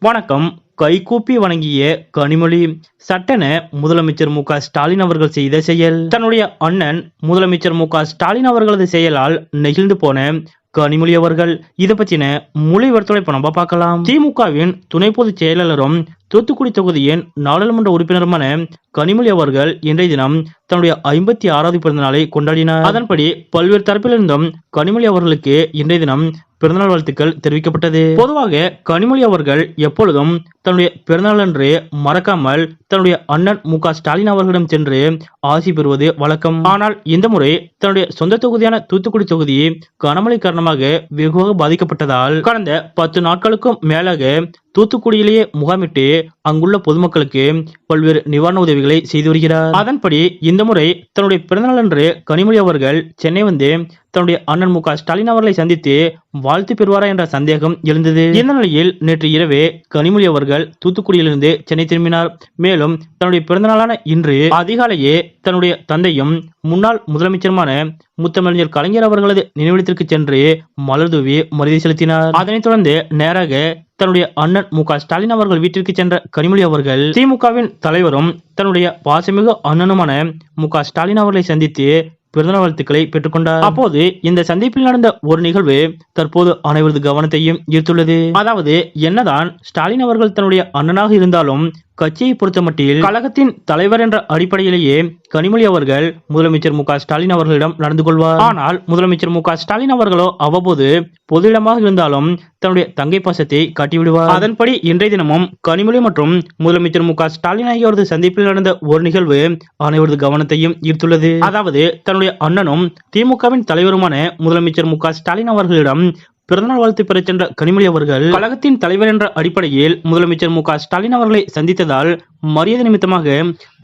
வணக்கம். கைகூப்பி வணங்கிய கனிமொழி. சட்டென முதலமைச்சர் மு ஸ்டாலின் அவர்கள் செய்த செயல். தன்னுடைய அண்ணன் முதலமைச்சர் மு ஸ்டாலின் அவர்களது செயலால் நெகிழ்ந்து போன கனிமொழி அவர்கள். இதை பற்றின முழு விவரத்தோட நம்ம பார்க்கலாம். திமுகவின் துணை பொதுச் செயலாளரும் தூத்துக்குடி தொகுதியின் நாடாளுமன்ற உறுப்பினருமான கனிமொழி அவர்கள் இன்றைய தினம் தன்னுடைய ஐம்பத்தி ஆறாவது பிறந்த நாளை கொண்டாடினார். அதன்படி பல்வேறு தரப்பிலிருந்தும் கனிமொழி அவர்களுக்கு இன்றைய தினம் பிறந்தநாள் வாழ்த்துக்கள் தெரிவிக்கப்பட்டது. பொதுவாக கனிமொழி அவர்கள் எப்பொழுதும் தன்னுடைய பிறந்தநாள் அன்று மறக்காமல் தன்னுடைய அண்ணன் மு ஸ்டாலின் அவர்களிடம் சென்று ஆசி பெறுவது வழக்கம். ஆனால் இந்த முறை தன்னுடைய சொந்த தொகுதியான தூத்துக்குடி தொகுதி கனமழை காரணமாக வெகுவாக பாதிக்கப்பட்டதால் கடந்த பத்து நாட்களுக்கும் மேலாக தூத்துக்குடியிலேயே முகாமிட்டு அங்குள்ள பொதுமக்களுக்கு பல்வேறு நிவாரண உதவிகளை செய்து வருகிறார். அதன்படி இந்த முறை தன்னுடைய பிறந்தநாள் அன்று கனிமொழி அவர்கள் சென்னை வந்து தன்னுடைய அண்ணன் மு ஸ்டாலின் அவர்களை சந்தித்து வாழ்த்து பெறுவாரா என்ற சந்தேகம் எழுந்தது. இந்த நிலையில் நேற்று இரவே கனிமொழி அவர்கள் தூத்துக்குடியிலிருந்து சென்னை திரும்பினார். மேலும் தன்னுடைய பிறந்தநாளான இன்று அதிகாலையே தன்னுடைய தந்தையும் முன்னாள் முதலமைச்சருமான முத்தமிழர் கலைஞர் அவர்களது நினைவிடத்திற்கு சென்று மலர்தூவி மரியாதை செலுத்தினார். அதனைத் தொடர்ந்து நேராக தன்னுடைய அண்ணன் மு ஸ்டாலின் அவர்கள் வீட்டிற்கு சென்ற கனிமொழி அவர்கள் திமுகவின் தலைவரும் தன்னுடைய பாசமிகு அண்ணனுமான மு ஸ்டாலின் அவர்களை சந்தித்து பிறந்தநாள் வாழ்த்துக்களை பெற்றுக்கொண்டார். அப்போது இந்த சந்திப்பில் நடந்த ஒரு நிகழ்வு தற்போது அனைவரது கவனத்தையும் ஈர்த்துள்ளது. அதாவது என்னதான் ஸ்டாலின் அவர்கள் தன்னுடைய அண்ணனாக இருந்தாலும் கட்சியை பொறுத்தமட்டில் கழகத்தின் தலைவர் என்ற அடிப்படையிலேயே கனிமொழி அவர்கள் முதலமைச்சர் மு ஸ்டாலின் அவர்களிடம் நடந்து கொள்வார். ஆனால் முதலமைச்சர் மு ஸ்டாலின் அவர்களோ அவ்வப்போது பொது இடமாக இருந்தாலும் தன்னுடைய தங்கை பாசத்தை காட்டிவிடுவார். அதன்படி இன்றைய தினமும் கனிமொழி மற்றும் முதலமைச்சர் மு ஸ்டாலின் ஆகியோரது சந்திப்பில் நடந்த ஒரு நிகழ்வு அனைவரது கவனத்தையும் ஈர்த்துள்ளது. அதாவது தன்னுடைய அண்ணனும் திமுகவின் தலைவருமான முதலமைச்சர் மு ஸ்டாலின் அவர்களிடம் பிறந்தநாள் வாழ்த்து பெறச் சென்ற கனிமொழி அவர்கள் கழகத்தின் தலைவர் என்ற அடிப்படையில் முதலமைச்சர் மு ஸ்டாலின் அவர்களை சந்தித்ததால் மரியாதை நிமித்தமாக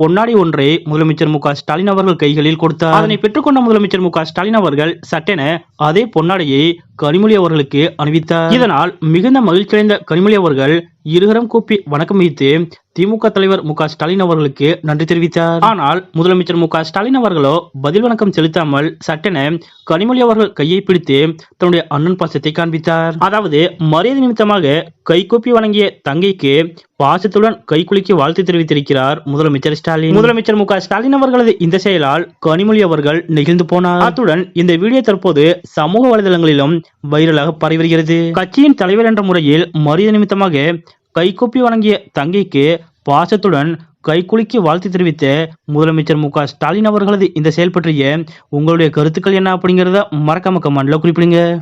பொன்னாடி ஒன்றை முதலமைச்சர் மு ஸ்டாலின் அவர்கள் கைகளில் கொடுத்தார். அதனை பெற்றுக்கொண்ட முதலமைச்சர் மு ஸ்டாலின் அவர்கள் சட்டென அதே பொன்னாடியை கனிமொழி அவர்களுக்கு அணிவித்தார். இதனால் மிகுந்த மகிழ்ச்சியடைந்த கனிமொழி அவர்கள் இருகரம் கூப்பி வணக்கம் வைத்து திமுக தலைவர் மு ஸ்டாலின் அவர்களுக்கு நன்றி தெரிவித்தார். ஆனால் முதலமைச்சர் மு ஸ்டாலின் அவர்களோ பதில் வணக்கம் செலுத்தாமல் சட்டென கனிமொழி அவர்கள் கையை பிடித்து தன்னுடைய அண்ணன் பாசத்தை காண்பித்தார். அதாவது மரியாதை நிமித்தமாக கைகூப்பி வணங்கிய தங்கைக்கு பாசத்துடன் கைகுலுக்கி வாழ்த்து தெரிவித்திருக்கிறார் முதலமைச்சர் ஸ்டாலின். முதலமைச்சர் மு ஸ்டாலின் அவர்களது இந்த செயலால் கனிமொழி அவர்கள் நெகிழ்ந்து போனார். அத்துடன் இந்த வீடியோ தற்போது சமூக வலைதளங்களிலும் வைரலாக பரவி வருகிறது. கட்சியின் தலைவர் என்ற முறையில் மரியாதை நிமித்தமாக கைகூப்பி வணங்கிய தங்கைக்கு பாசத்துடன் கைகுலுக்கி வாழ்த்து தெரிவித்த முதலமைச்சர் மு ஸ்டாலின் அவர்களது இந்த செயல் பற்றிய உங்களுடைய கருத்துக்கள் என்ன அப்படிங்கறத மறக்காம கமெண்ட்ல குறிப்பிடுங்க.